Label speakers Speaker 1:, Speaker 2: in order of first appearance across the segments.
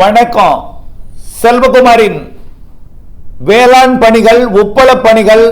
Speaker 1: வணக்கம். செல்வகுமாரின் வேளாண் பணிகள் உப்பள பணிகள்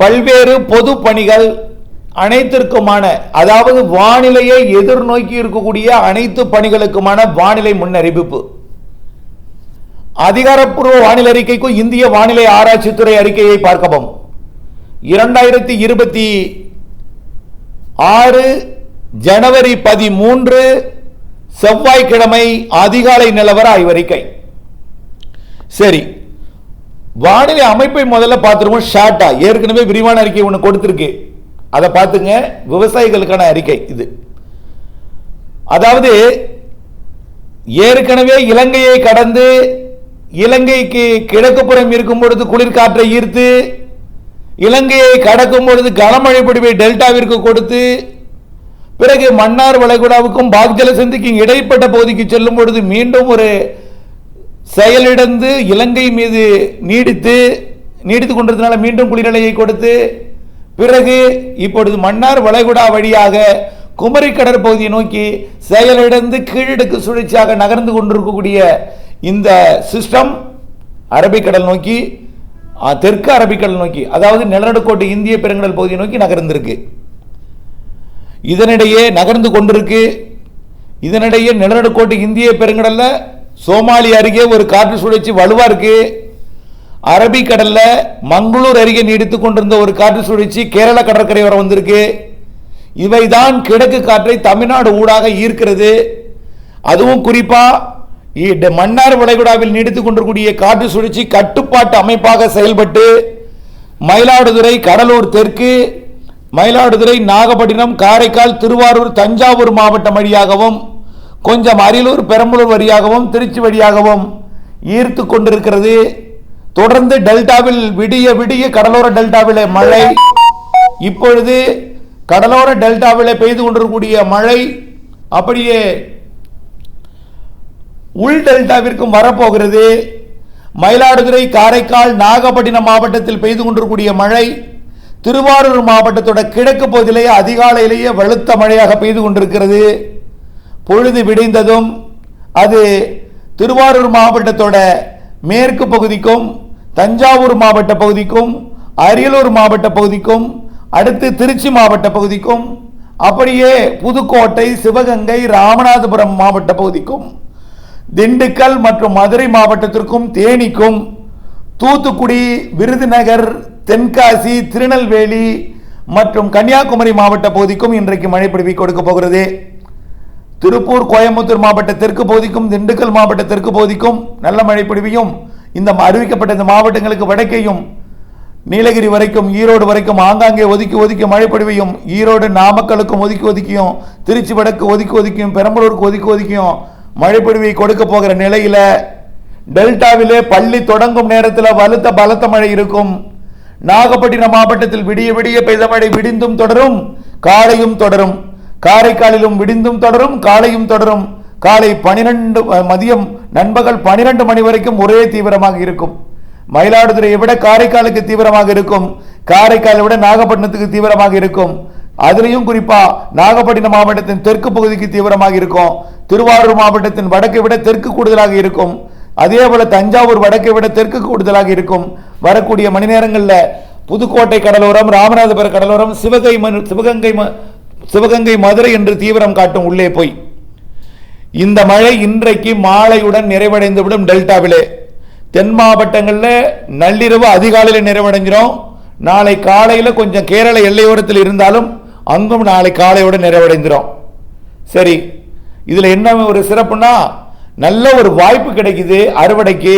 Speaker 1: பல்வேறு பொது பணிகள் அனைத்திற்குமான அதாவது வானிலையை எதிர்நோக்கி இருக்கக்கூடிய அனைத்து பணிகளுக்குமான வானிலை முன்னறிவிப்பு. அதிகாரப்பூர்வ வானிலை அறிக்கைக்கும் இந்திய வானிலை ஆராய்ச்சித்துறை அறிக்கையை பார்க்கவும். இரண்டாயிரத்தி இருபத்தி ஆறு ஜனவரி பதிமூன்று செவ்வாய்க்கிழமை அதிகாலை நிலவர ஆய்வறிக்கை. சரி. வானிலை அமைப்பை முதல்ல பார்த்துருவோம். ஷார்ட்டா. ஏற்கனவே விரிவான அறிக்கை ஒன்று கொடுத்துருக்கு. அதை பார்த்துங்க. விவசாயிகளுக்கான அறிக்கை இது. அதாவது ஏற்கனவே இலங்கையை கடந்து இலங்கைக்கு கிழக்கு புறம் இருக்கும் பொழுது குளிர்காற்றை ஈர்த்து இலங்கையை கடக்கும் பொழுது கனமழை பொடிவை டெல்டாவிற்கு கொடுத்து பிறகு மன்னார் வளைகுடாவுக்கும் பாக்ஜல சந்திக்கும் இடைப்பட்ட பகுதிக்கு செல்லும் பொழுது மீண்டும் ஒரு செயலிழந்து இலங்கை மீது நீடித்து நீடித்துக் கொண்டிருந்தனால மீண்டும் குளிர்நிலையை கொடுத்து பிறகு இப்பொழுது மன்னார் வளைகுடா வழியாக குமரி கடற்பகுதியை நோக்கி செயலிழந்து கீழடுக்கு சுழற்சியாக நகர்ந்து கொண்டிருக்கக்கூடிய இந்த சிஸ்டம் அரபிக்கடல் நோக்கி தெற்கு அரபிக்கடல் நோக்கி அதாவது நிலநடுக்கோட்டு இந்திய பெருங்கடல் பகுதியை நோக்கி நகர்ந்திருக்கு. இதனிடையே நகர்ந்து கொண்டிருக்கு. இதனிடையே நிலநடுக்கோட்டு இந்திய பெருங்கடலில் சோமாலி அருகே ஒரு காற்று சுழற்சி வலுவாக இருக்கு. அரபிக்கடலில் மங்களூர் அருகே நீடித்து கொண்டிருந்த ஒரு காற்று சுழற்சி கேரள கடற்கரை வர வந்திருக்கு. இவைதான் கிழக்கு காற்றை தமிழ்நாடு ஊடாக ஈர்க்கிறது. அதுவும் குறிப்பாக மன்னார் வளைகுடாவில் நீடித்துக் கொண்டிருக்கூடிய காற்று சுழற்சி கட்டுப்பாட்டு அமைப்பாக செயல்பட்டு மயிலாடுதுறை கடலூர் தெற்கு மயிலாடுதுறை நாகப்பட்டினம் காரைக்கால் திருவாரூர் தஞ்சாவூர் மாவட்டம் வழியாகவும் கொஞ்சம் அரியலூர் பெரம்பலூர் வழியாகவும் திருச்சி வழியாகவும் ஈர்த்து கொண்டிருக்கிறது. தொடர்ந்து டெல்டாவில் விடிய விடிய கடலோர டெல்டாவில் மழை. இப்பொழுது கடலோர டெல்டாவில் பெய்து கொண்டிருக்கக்கூடிய மழை அப்படியே உள் டெல்டாவிற்கும் வரப்போகிறது. மயிலாடுதுறை காரைக்கால் நாகப்பட்டினம் மாவட்டத்தில் பெய்து கொண்டிருக்கக்கூடிய மழை. திருவாரூர் மாவட்டத்தோட கிழக்கு பகுதியிலேயே அதிகாலையிலேயே வலுத்த மழையாக பெய்து கொண்டிருக்கிறது. பொழுது விடிந்ததும் அது திருவாரூர் மாவட்டத்தோட மேற்கு பகுதிக்கும் தஞ்சாவூர் மாவட்ட பகுதிக்கும் அரியலூர் மாவட்ட பகுதிக்கும் அடுத்து திருச்சி மாவட்ட பகுதிக்கும் அப்படியே புதுக்கோட்டை சிவகங்கை ராமநாதபுரம் மாவட்ட பகுதிக்கும் திண்டுக்கல் மற்றும் மதுரை மாவட்டத்திற்கும் தேனிக்கும் தூத்துக்குடி விருதுநகர் தென்காசி திருநெல்வேலி மற்றும் கன்னியாகுமரி மாவட்ட பகுதிக்கும் இன்றைக்கு மழை பிடிவி கொடுக்க போகிறது. திருப்பூர் கோயம்புத்தூர் மாவட்ட தெற்கு பகுதிக்கும் திண்டுக்கல் மாவட்ட தெற்கு பகுதிக்கும் நல்ல மழை பொழிவையும் இந்த அறிவிக்கப்பட்ட இந்த மாவட்டங்களுக்கு வடக்கேயும் நீலகிரி வரைக்கும் ஈரோடு வரைக்கும் ஆங்காங்கே ஒதுக்கி ஒதுக்கி மழை பொழிவையும் ஈரோடு நாமக்கலுக்கும் ஒதுக்கி ஒதுக்கியும் திருச்சி வடக்கு ஒதுக்கி ஒதுக்கியும் பெரம்பலூருக்கு ஒதுக்கி ஒதுக்கியும் மழை பொழிவை கொடுக்க போகிற நிலையில் டெல்டாவிலே பள்ளி தொடங்கும் நேரத்தில் வலுத்த பலத்த மழை இருக்கும். நாகப்பட்டினம் மாவட்டத்தில் விடிய விடிய பெய்த மழை விடிந்தும் தொடரும் காலையும் தொடரும். காரைக்காலிலும் விடிந்தும் தொடரும் காலையும் தொடரும். காலை பனிரெண்டு மதியம் நண்பகல் பனிரெண்டு மணி வரைக்கும் ஒரே தீவிரமாக இருக்கும். மயிலாடுதுறையை விட காரைக்காலுக்கு தீவிரமாக இருக்கும். காரைக்காலை விட நாகப்பட்டினத்துக்கு தீவிரமாக இருக்கும். அதுலேயும் குறிப்பா நாகப்பட்டினம் மாவட்டத்தின் தெற்கு பகுதிக்கு தீவிரமாக இருக்கும். திருவாரூர் மாவட்டத்தின் வடக்கை விட தெற்கு கூடுதலாக இருக்கும். அதே போல தஞ்சாவூர் வடக்கை விட தெற்கு கூடுதலாக இருக்கும் வரக்கூடிய மணி நேரங்களில் புதுக்கோட்டை கடலோரம் ராமநாதபுரம் கடலோரம் சிவகை மனு- சிவகங்கை ம- சிவகங்கை மதுரை என்று தீவிரம் காட்டும் உள்ளே போய். இந்த மழை இன்றைக்கு மாலையுடன் நிறைவடைந்துவிடும் டெல்டாவிலே. தென் மாவட்டங்களில் நள்ளிரவு அதிகாலையில் நிறைவடைஞ்சிரும். நாளை காலையில் கொஞ்சம் கேரள எல்லையோரத்தில் இருந்தாலும் அங்கும் நாளை காலையோட நிறைவடைந்துடும் சரி இதில் என்ன ஒரு சிறப்புன்னா நல்ல ஒரு வாய்ப்பு கிடைக்குது. அறுவடைக்கு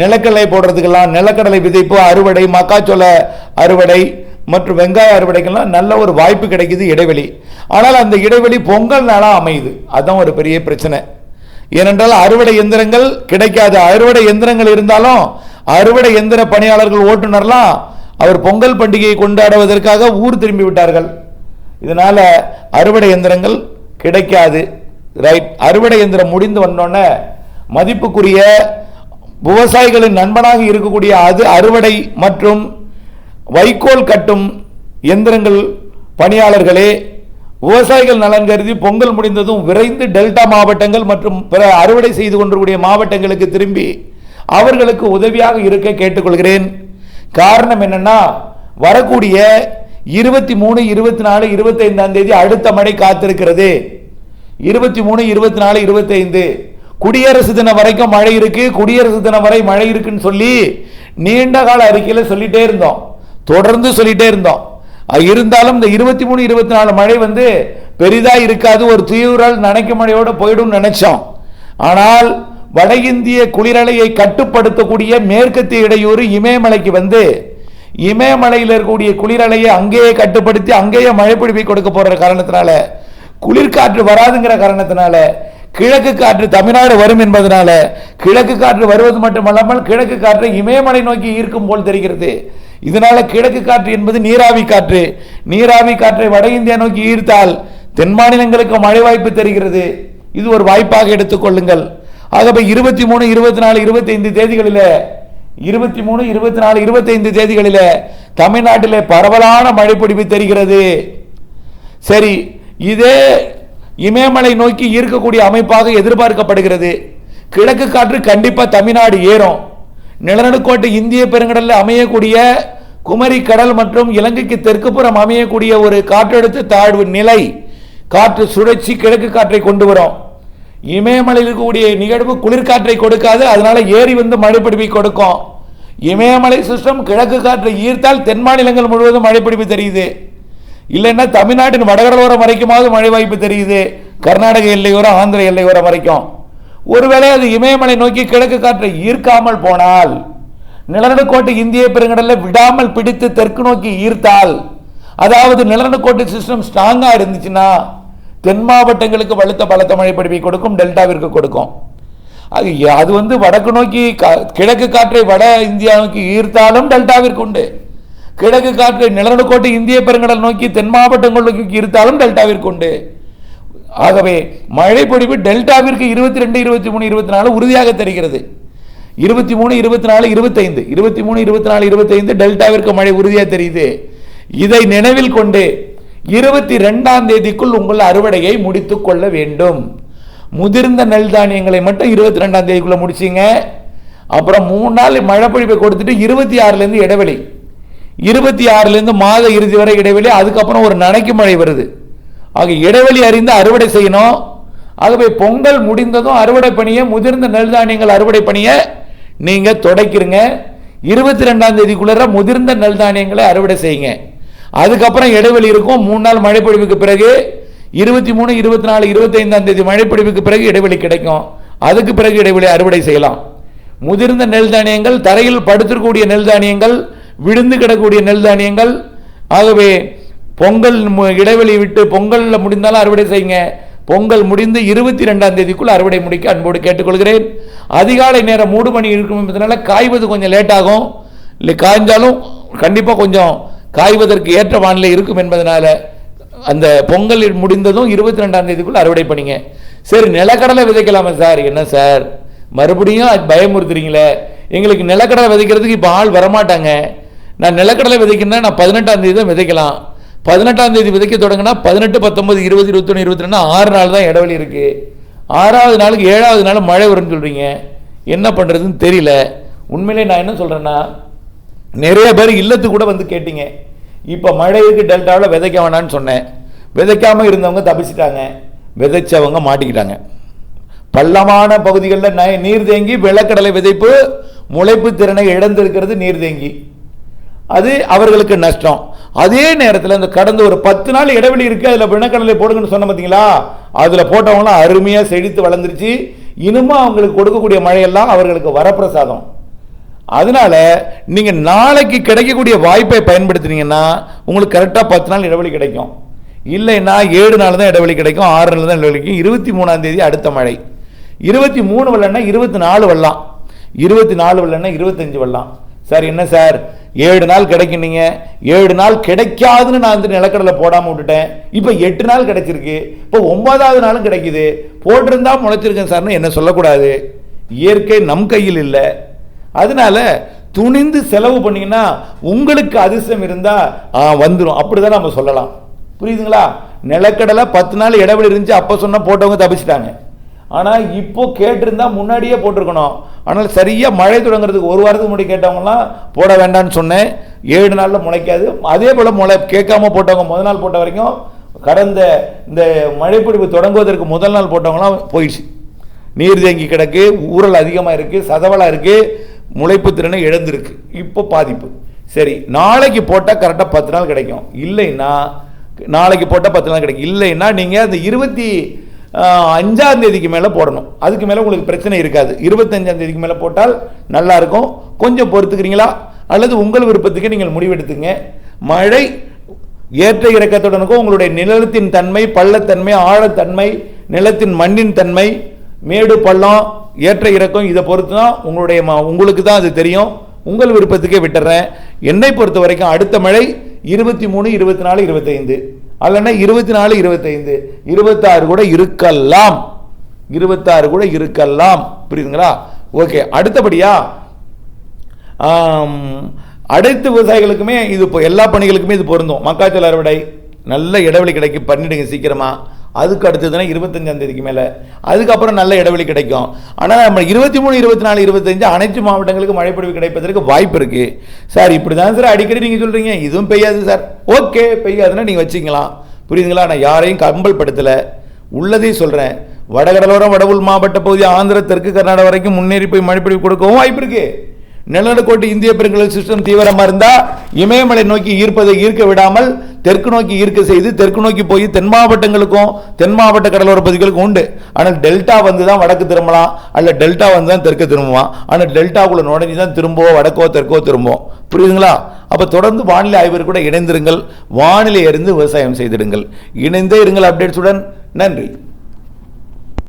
Speaker 1: நிலக்கடலை போடுறதுக்கெல்லாம் நிலக்கடலை விதைப்பு அறுவடை மக்காச்சோள அறுவடை மற்றும் வெங்காய அறுவடைக்கெல்லாம் நல்ல ஒரு வாய்ப்பு கிடைக்குது இடைவெளி. ஆனால் அந்த இடைவெளி பொங்கல் நாளாக அமையுது. அதுதான் ஒரு பெரிய பிரச்சனை. ஏனென்றால் அறுவடை எந்திரங்கள் கிடைக்காது. அறுவடை எந்திரங்கள் இருந்தாலும் அறுவடை எந்திர பணியாளர்கள் ஓட்டுநர்லாம் அவர் பொங்கல் பண்டிகையை கொண்டாடுவதற்காக ஊர் திரும்பி விட்டார்கள். இதனால் அறுவடை எந்திரங்கள் கிடைக்காது. ரைட் அறுவடை எந்திரம் முடிந்து வந்தோடனே மதிப்புக்குரிய விவசாயிகளின் நண்பனாக இருக்கக்கூடிய அது அறுவடை மற்றும் வைக்கோல் கட்டும் எந்திரங்கள் பணியாளர்களே விவசாயிகள் நலன் கருதி பொங்கல் முடிந்ததும் விரைந்து டெல்டா மாவட்டங்கள் மற்றும் பிற அறுவடை செய்து கொண்டிருக்கூடிய மாவட்டங்களுக்கு திரும்பி அவர்களுக்கு உதவியாக இருக்க கேட்டுக்கொள்கிறேன். காரணம் என்னன்னா வரக்கூடிய இருபத்தி மூணு இருபத்தி நாலு இருபத்தைந்தாம் தேதி அடுத்த மழை காத்திருக்கிறது. இருபத்தி மூணு இருபத்தி நாலு இருபத்தைந்து குடியரசு தினம் வரைக்கும் மழை இருக்கு குடியரசு தினம் வரை மழை இருக்குன்னு சொல்லி நீண்ட கால அறிக்கையில் சொல்லிட்டே இருந்தோம். தொடர்ந்து சொல்லிட்டே இருந்தோம். இருந்தாலும் இந்த இருபத்தி மூணு இருபத்தி நாலு மழை வந்து பெரிதா இருக்காது ஒரு தீவிரால் நனைக்க மழையோட போயிடும் நினைச்சோம். ஆனால் வட இந்திய குளிரலையை கட்டுப்படுத்தக்கூடிய மேற்கத்திய இடையூறு இமயமலைக்கு வந்து இமயமலையில் இருக்கக்கூடிய குளிரலையை அங்கேயே கட்டுப்படுத்தி அங்கேயே மழை பிடிப்பை கொடுக்க போற காரணத்தினால குளிர்காற்று வராதுங்கிற காரணத்தினால கிழக்கு காற்று தமிழ்நாடு வரும் என்பதனால கிழக்கு காற்று வருவது மட்டுமல்லாமல் கிழக்கு காற்று இமயமலை நோக்கி ஈர்க்கும் போல் தெரிகிறது. இதனால கிழக்கு காற்று என்பது நீராவி காற்று. நீராவி காற்றை வட இந்தியா நோக்கி ஈர்த்தால் தென் மாநிலங்களுக்கு மழை வாய்ப்பு தெரிகிறது. இது ஒரு வாய்ப்பாக எடுத்துக்கொள்ளுங்கள் ஆகவே இருபத்தி மூணு இருபத்தி நாலு இருபத்தி ஐந்து தேதிகளில் இருபத்தி மூணு இருபத்தி நாலு இருபத்தி ஐந்து தேதிகளில் தமிழ்நாட்டிலே பரவலான மழை பொழிவு தெரிகிறது. சரி இதே இமயமலை நோக்கி ஈர்க்கக்கூடிய அமைப்பாக எதிர்பார்க்கப்படுகிறது. கிழக்கு காற்று கண்டிப்பாக தமிழ்நாடு ஏறும். நிலநடுக்கோட்டை இந்திய பெருங்கடலில் அமையக்கூடிய குமரி கடல் மற்றும் இலங்கைக்கு தெற்குப்புறம் அமையக்கூடிய ஒரு காற்றழுத்த தாழ்வு நிலை காற்று சுழற்சி கிழக்கு காற்றை கொண்டு வரும். இமயமலையில் இருக்கக்கூடிய நிகழ்வு குளிர்காற்றை கொடுக்காது அதனால ஏரி வந்து மழைப்பிடிப்பை கொடுக்கும். இமயமலை சிஸ்டம் கிழக்கு காற்றை ஈர்த்தால் தென் மாநிலங்கள் முழுவதும் மழைப்பிடிப்பு தெரியுது. இல்லைன்னா தமிழ்நாட்டின் வடகடலோரம் வரைக்குமாவது மழை வாய்ப்பு தெரியுது. கர்நாடக எல்லையோரம் ஆந்திர எல்லையோரம் வரைக்கும் ஒருவேளை அது இமயமலை நோக்கி கிழக்கு காற்றை ஈர்க்காமல் போனால் நிலநடுக்கோட்டை இந்திய பெருங்கடலில் விடாமல் பிடித்து தெற்கு நோக்கி ஈர்த்தால் அதாவது நிலநடுக்கோட்டை சிஸ்டம் ஸ்ட்ராங்காக இருந்துச்சுன்னா தென் மாவட்டங்களுக்கு வலுத்த பலத்த மழை பொழிவை கொடுக்கும் டெல்டாவிற்கு கொடுக்கும். அது அது வந்து வடக்கு நோக்கி கா- கிழக்கு காற்றை வட இந்தியா நோக்கி ஈர்த்தாலும் டெல்டாவிற்கு உண்டு. கிழக்கு காற்று நிலநடுக்கோட்டை இந்திய பெருங்கடல் நோக்கி தென் மாவட்டங்கள் நோக்கி டெல்டாவிற்கு உண்டு. ஆகவே மழை பொழிவு டெல்டாவிற்கு இருபத்தி ரெண்டு இருபத்தி மூணு இருபத்தி நாலு உறுதியாக தெரிகிறது. இருபத்தி மூணு இருபத்தி நாலு இருபத்தைந்து. இருபத்தி மூணு இருபத்தி நாலு இருபத்தைந்து டெல்டாவிற்கு மழை உறுதியாக தெரியுது. இதை நினைவில் கொண்டு இருபத்தி ரெண்டாம் தேதிக்குள் உங்கள் அறுவடையை முடித்துக் கொள்ள வேண்டும். முதிர்ந்த நெல் தானியங்களை மட்டும் இருபத்தி ரெண்டாம் தேதிக்குள்ள முடிச்சிங்க. அப்புறம் மூணு நாள் மழை பொழிவை கொடுத்துட்டு இருபத்தி ஆறுலேருந்து இடைவெளி. இருபத்தி ஆறுலேருந்து மாத இறுதி வரை இடைவெளி அதுக்கப்புறம் ஒரு நனைக்கு மழை வருது. ஆக இடைவெளி அறிந்து அறுவடை செய்யணும். ஆகவே பொங்கல் முடிந்ததும் அறுவடை பணியை முதிர்ந்த நெல் தானியங்கள் அறுவடை பணியை நீங்கள் தொடக்கிருங்க. இருபத்தி ரெண்டாம் தேதிக்குள்ள முதிர்ந்த நெல் தானியங்களை அறுவடை செய்யுங்க. அதுக்கப்புறம் இடைவெளி இருக்கும். மூணு நாள் மழைப்பொழிவுக்கு பிறகு இருபத்தி மூணு இருபத்தி நாலு இருபத்தைந்தாம் தேதி மழைப்பொழிவுக்கு பிறகு இடைவெளி கிடைக்கும். அதுக்கு பிறகு இடைவெளி அறுவடை செய்யலாம். முதிர்ந்த நெல் தானியங்கள் தரையில் படுத்திருக்கக்கூடிய நெல் தானியங்கள் விழுந்து கிடக்கூடிய நெல் தானியங்கள். ஆகவே பொங்கல் மு- இடைவெளி விட்டு பொங்கலில் முடிந்தாலும் அறுவடை செய்யுங்க. பொங்கல் முடிந்து இருபத்தி ரெண்டாம் தேதிக்குள் அறுவடை முடிக்க அன்போடு கேட்டுக்கொள்கிறேன். அதிகாலை நேரம் மூடு மணி இருக்கும் காய்வது கொஞ்சம் லேட் ஆகும். இல்லை காய்ஞ்சாலும் கண்டிப்பாக கொஞ்சம் காய்வதற்கு ஏற்ற வானிலை இருக்கும் என்பதனால அந்த பொங்கல் முடிந்ததும் இருபத்தி ரெண்டாம் தேதிக்குள் அறுவடை பண்ணிங்க. சரி நிலக்கடலை விதைக்கலாமா சார். என்ன சார்? மறுபடியும் பயமுறுத்துறீங்களே. எங்களுக்கு நிலக்கடலை விதைக்கிறதுக்கு இப்போ ஆள் வரமாட்டாங்க. நான் நிலக்கடலை விதைக்கணும்னா நான் பதினெட்டாம் தேதி தான் விதைக்கலாம். பதினெட்டாம் தேதி விதைக்க தொடங்கினா பதினெட்டு பத்தொம்பது இருபது இருபத்தொன்று இருபத்தி ரெண்டு ஆறு நாள் தான் இடைவெளி இருக்குது ஆறாவது நாளுக்கு ஏழாவது நாள் மழை வரும்னு சொல்கிறீங்க என்ன பண்ணுறதுன்னு தெரியல. உண்மையிலே நான் என்ன சொல்கிறேன்னா நிறைய பேர் இல்லத்து கூட வந்து கேட்டீங்க. இப்போ மழைக்கு டெல்டாவில் விதைக்க வேணாம்னு சொன்னேன். விதைக்காமல் இருந்தவங்க தப்பிச்சிட்டாங்க. விதைச்சவங்க மாட்டிக்கிட்டாங்க. பள்ளமான பகுதிகளில் ந- நீர் தேங்கி வெள்ளக்கடலை விதைப்பு முளைப்பு திறனை இழந்திருக்கிறது நீர் தேங்கி. அது அவர்களுக்கு நஷ்டம். அதே நேரத்தில் இந்த கடந்த ஒரு பத்து நாள் இடைவெளி இருக்கு அதில் வினக்கடலை போடுங்கன்னு சொன்ன பார்த்தீங்களா அதில் போட்டவங்களாம் அருமையாக செழித்து வளர்ந்துருச்சு. இனிமே அவங்களுக்கு கொடுக்கக்கூடிய மழையெல்லாம் அவர்களுக்கு வரப்பிரசாதம். அதனால நீங்கள் நாளைக்கு கிடைக்கக்கூடிய வாய்ப்பை பயன்படுத்தினீங்கன்னா உங்களுக்கு கரெக்டாக பத்து நாள் இடைவெளி கிடைக்கும். இல்லைன்னா ஏழு நாள் தான் இடைவெளி கிடைக்கும் ஆறு நாள் தான் இடைவெளி கிடைக்கும். இருபத்தி மூணாம் தேதி அடுத்த மழை. இருபத்தி மூணு வரலன்னா இருபத்தி நாலு வரலாம். இருபத்தி நாலு வரலன்னா இருபத்தஞ்சு வரலாம். சார் என்ன சார்? ஏழு நாள் கிடைக்கும் நீங்க ஏழு நாள் கிடைக்காதுன்னு நான் வந்து நிலக்கடலை போடாமல் விட்டுட்டேன். இப்போ எட்டு நாள் கிடைச்சிருக்கு. இப்போ ஒன்பதாவது நாளும் கிடைக்குது. போட்டிருந்தா முளைச்சிருக்கேன் சார்னு என்ன சொல்லக்கூடாது. இயற்கை நம் கையில் இல்லை. அதனால துணிந்து செலவு பண்ணீங்கன்னா உங்களுக்கு அதிர்ஷ்டம் இருந்தால் வந்துடும் அப்படி அப்படிதான் நம்ம சொல்லலாம். புரியுதுங்களா? நிலக்கடலை பத்து நாள் இடைவெளி இருந்துச்சு அப்போ சொன்னால் போட்டவங்க தப்பிச்சிட்டாங்க. ஆனால் இப்போ கேட்டிருந்தா முன்னாடியே போட்டிருக்கணும். ஆனால் சரியாக மழை தொடங்குறதுக்கு ஒரு வாரத்துக்கு முன்னாடி கேட்டவங்களாம் போட வேண்டாம்னு சொன்னேன். ஏழு நாளில் முளைக்காது. அதே போல் முளை கேட்காம போட்டவங்க முதல் நாள் போட்ட வரைக்கும் கடந்த இந்த மழைப்பிடிப்பு தொடங்குவதற்கு முதல் நாள் போட்டவங்களாம் போயிடுச்சு. நீர் தேங்கி கிடக்கு ஊறல் அதிகமாக இருக்குது சதவலாக இருக்குது முளைப்பு திறனை இழந்திருக்கு. இப்போ பாதிப்பு. சரி நாளைக்கு போட்டால் கரெக்டாக பத்து நாள் கிடைக்கும். இல்லைன்னா நாளைக்கு போட்டால் பத்து நாள் கிடைக்கும். இல்லைன்னா நீங்கள் அந்த இருபத்தி அஞ்சாம் தேதிக்கு மேலே போடணும். அதுக்கு மேலே உங்களுக்கு பிரச்சனை இருக்காது. இருபத்தஞ்சாம் தேதிக்கு மேலே போட்டால் நல்லா இருக்கும். கொஞ்சம் பொறுத்துக்கிறீங்களா? அல்லது உங்கள் விருப்பத்துக்கு நீங்கள் முடிவெடுத்துங்க. மழை ஏற்ற இறக்கத்துடனுக்கும் உங்களுடைய நிலத்தின் தன்மை பள்ளத்தன்மை ஆழத்தன்மை நிலத்தின் மண்ணின் தன்மை மேடு பள்ளம் ஏற்ற இறக்கம் இதை பொறுத்து தான் உங்களுடைய ம- உங்களுக்கு தான் அது தெரியும். உங்கள் விருப்பத்துக்கே விட்டுறேன். என்னை பொறுத்த வரைக்கும் அடுத்த மழை இருபத்தி மூணு இருபத்தி நாலு இருபத்தைந்து. அல்லனா இருபத்தி நாலு இருபத்தைந்து. இருபத்தாறு கூட இருக்கலாம். இருபத்தாறு கூட இருக்கலாம். புரியுதுங்களா? ஓகே அடுத்தபடியா ஆம், அனைத்து விவசாயிகளுக்குமே இது இப்போ எல்லா பணிகளுக்குமே இது பொருந்தும். மக்காச்சோள அறுவடை நல்ல இடைவெளி கிடைக்கும் பண்ணிடுங்க சீக்கிரமாக அதுக்கு அடுத்ததுனா இருபத்தஞ்சாம் தேதிக்கு மேலே. அதுக்கப்புறம் நல்ல இடைவெளி கிடைக்கும். ஆனால் நம்ம இருபத்தி மூணு இருபத்தி நாலு இருபத்தஞ்சு அனைத்து மாவட்டங்களுக்கு மழைப்பொழிவு கிடைப்பதற்கு வாய்ப்பு இருக்குது சார் இப்படி தான் சார் அடிக்கடி நீங்கள் சொல்கிறீங்க இதுவும் பெய்யாது சார். ஓகே பெய்யாதுன்னா நீங்கள் வச்சுக்கலாம். புரியுதுங்களா? நான் யாரையும் கம்பல் படுத்தலை உள்ளதே சொல்கிறேன் வடகடலோரம் வடவுள் மாவட்ட பகுதி ஆந்திர தெற்கு கர்நாடகா வரைக்கும் முன்னேறி போய் மழைப்பொழிவு கொடுக்கவும் வாய்ப்பு இருக்குது நிலநடுக்கோட்டு இந்திய பெருங்கடல் சிஸ்டம் தீவிரமாக இருந்தால் இமயமலை நோக்கி ஈர்ப்பதை ஈர்க்க விடாமல் தெற்கு நோக்கி ஈர்க்க செய்து தெற்கு நோக்கி போய் தென் மாவட்டங்களுக்கும் தென் மாவட்ட கடலோர பகுதிகளுக்கும் உண்டு. ஆனால் டெல்டா வந்து தான் வடக்கு திரும்பலாம் அல்ல டெல்டா வந்து தான் தெற்கு திரும்புவான். ஆனால் டெல்டாக்குள்ள நுழைஞ்சி தான் திரும்பவோ வடக்கோ தெற்கோ திரும்பும் புரியுதுங்களா? அப்போ தொடர்ந்து வானிலை ஆய்வர் கூட இணைந்திருங்கள். வானிலை அறிந்து விவசாயம் செய்திடுங்கள். இணைந்தே இருங்கள் அப்டேட்ஸுடன் நன்றி.